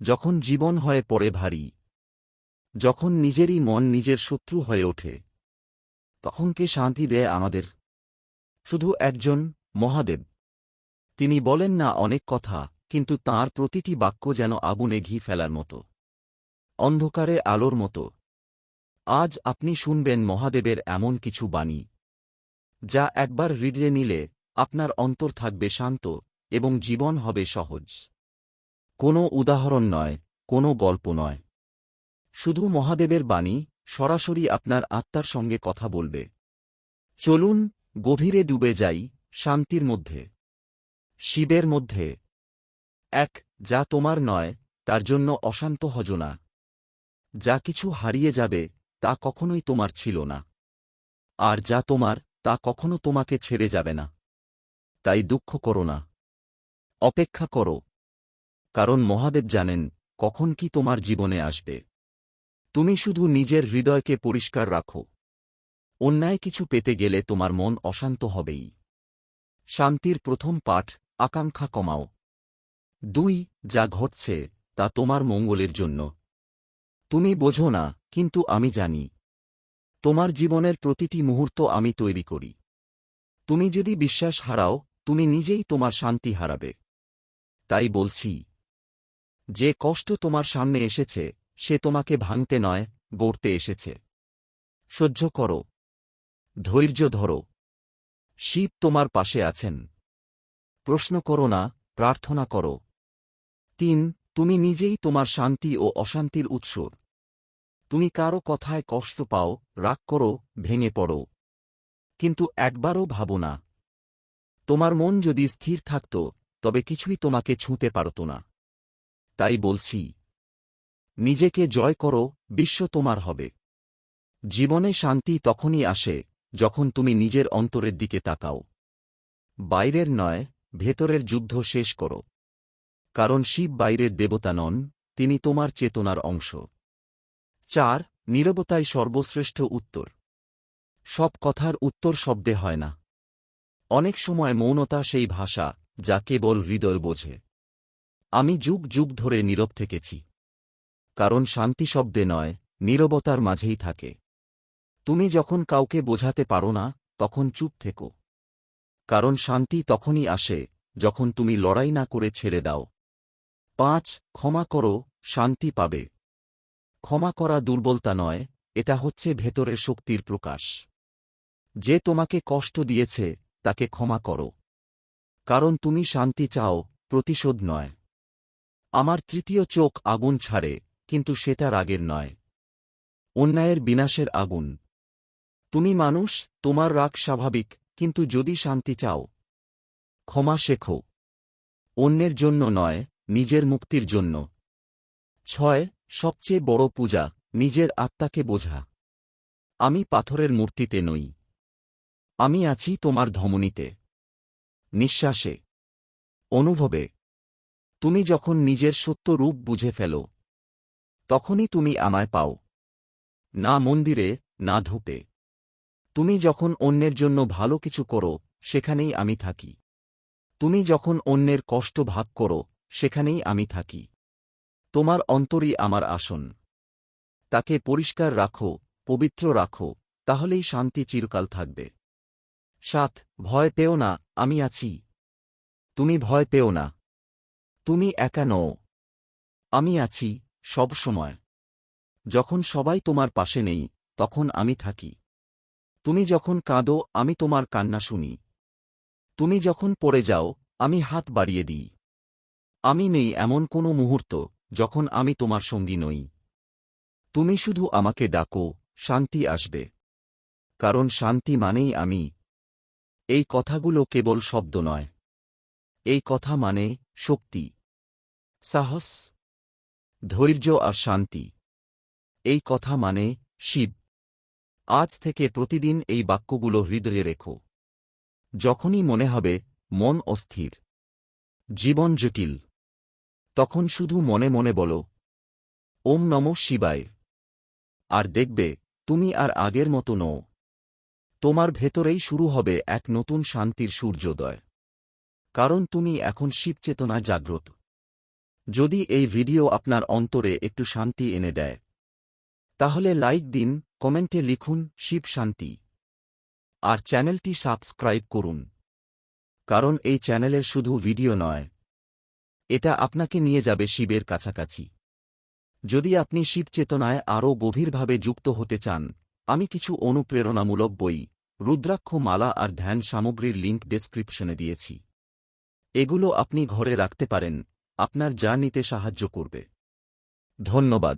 যখন জীবন হয়ে পড়ে ভারী, যখন নিজেরই মন নিজের শত্রু হয়ে ওঠে, তখন কে শান্তি দেয় আমাদের? শুধু একজন মহাদেব। তিনি বলেন না অনেক কথা, কিন্তু তার প্রতিটি বাক্য যেন আগুনে ঘি ফেলার মতো, অন্ধকারে আলোর মতো। আজ আপনি শুনবেন মহাদেবের এমন কিছু বাণী, যা একবার হৃদয়ে নিলে আপনার অন্তর থাকবে শান্ত এবং জীবন হবে সহজ। কোনো উদাহরণ নয়, কোনো গল্প নয়। শুধু মহাদেবের বাণী, সরাসরি আপনার আত্মার সঙ্গে কথা বলবে। চলুন, গভীরে ডুবে যাই, শান্তির মধ্যে। শিবের মধ্যে। এক, যা তোমার নয়, তার জন্য অশান্ত হজনা যা কিছু হারিয়ে যাবে, তা কখনোই তোমার ছিল না। আর যা তোমার, তা কখনো তোমাকে ছেড়ে যাবে না। তাই দুঃখ করো না। অপেক্ষা করো। কারণ মহাদেব জানেন, কখন কি তোমার জীবনে আসবে। তুমি শুধু নিজের হৃদয়কে পরিষ্কার রাখো। অন্যায় কিছু পেতে গেলে তোমার মন অশান্ত হবেই। শান্তির প্রথম পাঠ, আকাঙ্ক্ষা কমাও। দুই, যা ঘটছে, তা তোমার মঙ্গলের জন্য। তুমি বোঝো না, কিন্তু আমি জানি। তোমার জীবনের প্রতিটি মুহূর্ত আমি তৈরি করি। তুমি যদি বিশ্বাস হারাও, তুমি নিজেই তোমার শান্তি হারাবে। তাই বলছি যে কষ্ট তোমার সামনে এসেছে, সে তোমাকে ভাঙতে নয়, গড়তে এসেছে। সহ্য করো। ধৈর্য ধরো। শিব তোমার পাশে আছেন। প্রশ্ন করো না, প্রার্থনা করো। তিন, তুমি নিজেই তোমার শান্তি ও অশান্তির উৎসর তুমি কারও কথায় কষ্ট পাও, রাগ করো, ভেঙে পড়ো। কিন্তু একবারও ভাবো না। তোমার মন যদি স্থির থাকত, তবে কিছুই তোমাকে ছুঁতে পারত না। তাই বলছি, নিজেকে জয় করো, বিশ্ব তোমার হবে। জীবনে শান্তি তখনই আসে, যখন তুমি নিজের অন্তরের দিকে তাকাও। বাইরের নয়, ভেতরের যুদ্ধ শেষ করো। কারণ শিব বাইরের দেবতা নন, তিনি তোমার চেতনার অংশ। চার, নীরবতাই সর্বশ্রেষ্ঠ উত্তর। সব কথার উত্তর শব্দে হয় না। অনেক সময় মৌনতা সেই ভাষা, যা কেবল হৃদয় বোঝে। আমি যুগ যুগ ধরে নীরব থেকেছি। কারণ শান্তি শব্দে নয়, নীরবতার মাঝেই থাকে। তুমি যখন কাউকে বোঝাতে পারো না, তখন চুপ থেকো। কারণ শান্তি তখনই আসে, যখন তুমি লড়াই না করে ছেড়ে দাও। পাঁচ, ক্ষমা করো, শান্তি পাবে। ক্ষমা করা দুর্বলতা নয়, এটা হচ্ছে ভেতরের শক্তির প্রকাশ। যে তোমাকে কষ্ট দিয়েছে, তাকে ক্ষমা করো। কারণ তুমি শান্তি চাও, প্রতিশোধ নয়। আমার তৃতীয় চোখ আগুন ছাড়ে, কিন্তু সেটা রাগের নয়। অন্যায়ের বিনাশের আগুন। তুমি মানুষ, তোমার রাগ স্বাভাবিক, কিন্তু যদি শান্তি চাও, ক্ষমা শেখো। অন্যের জন্য নয়, নিজের মুক্তির জন্য। ছয়, সবচেয়ে বড় পূজা, নিজের আত্মাকে বোঝা। আমি পাথরের মূর্তিতে নই। আমি আছি তোমার ধমনীতে। নিঃশ্বাসে। অনুভবে। তুমি যখন নিজের সত্য রূপ বুঝে ফেলো, তখনই তুমি আমায় পাও। না মন্দিরে, না ধূপে। তুমি যখন অন্যের জন্য ভালো কিছু করো, সেখানেই আমি থাকি। তুমি যখন অন্যের কষ্ট ভাগ করো, সেখানেই আমি থাকি। তোমার অন্তরই আমার আসন। তাকে পরিষ্কার রাখো, পবিত্র রাখো, তাহলেই শান্তি চিরকাল থাকবে। সাত, ভয় পেও না, আমি আছি। তুমি ভয় পেও না। তুমি একা নও। আমি আছি সব সময়। যখন সবাই তোমার পাশে নেই, তখন আমি থাকি। তুমি যখন কাঁদো, আমি তোমার কান্না শুনি। তুমি যখন পড়ে যাও, আমি হাত বাড়িয়ে দিই। আমি নেই এমন কোনো মুহূর্ত যখন আমি তোমার সঙ্গী নই। তুমি শুধু আমাকে ডাকো, শান্তি আসবে। কারণ শান্তি মানেই আমি। এই কথাগুলো কেবল শব্দ নয়। এই কথা মানে শক্তি। সাহস, ধৈর্য আর শান্তি। এই কথা মানে শিব। আজ থেকে প্রতিদিন এই বাক্যগুলো হৃদয়ে রেখো। যখনই মনে হবে মন অস্থির, জীবন জটিল, তখন শুধু মনে মনে বলো, ওম নম শিবায়। আর দেখবে, তুমি আর আগের মতো নও। তোমার ভেতরেই শুরু হবে এক নতুন শান্তির সূর্যোদয়। কারণ তুমি এখন শিবচেতনা জাগ্রত। যদি এই ভিডিও আপনার অন্তরে একটু শান্তি এনে দেয়, তাহলে লাইক দিন, কমেন্টে লিখুন, শিব শান্তি। আর চ্যানেলটি সাবস্ক্রাইব করুন। কারণ এই চ্যানেলের শুধু ভিডিও নয়, এটা আপনাকে নিয়ে যাবে শিবের কাছাকাছি। যদি আপনি শিব চেতনায় আরও গভীরভাবে যুক্ত হতে চান, আমি কিছু অনুপ্রেরণামূলক বই, রুদ্রাক্ষ মালা আর ধ্যান সামগ্রীর লিঙ্ক ডেসক্রিপশনে দিয়েছি। এগুলো আপনি ঘরে রাখতে পারেন আপনার যা নিতে সাহায্য করবে। ধন্যবাদ।